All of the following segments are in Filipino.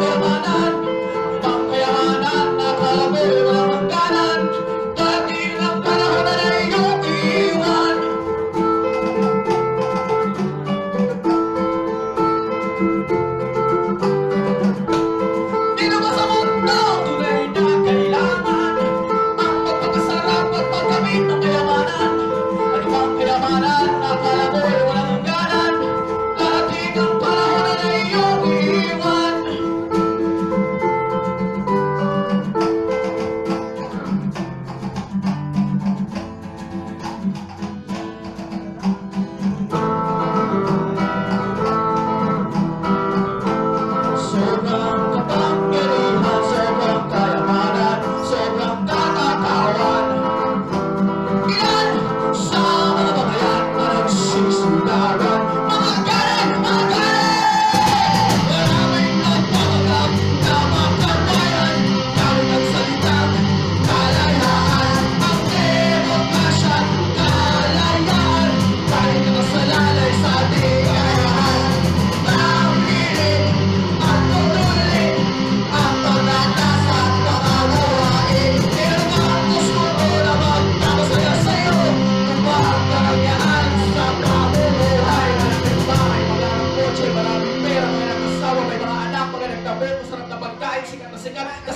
Alabama.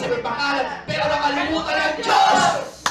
sa may pangalan, pero nakalimutan ng Diyos!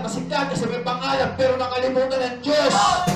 Na sikat kasi may pangalan pero nakalimutan ng Diyos.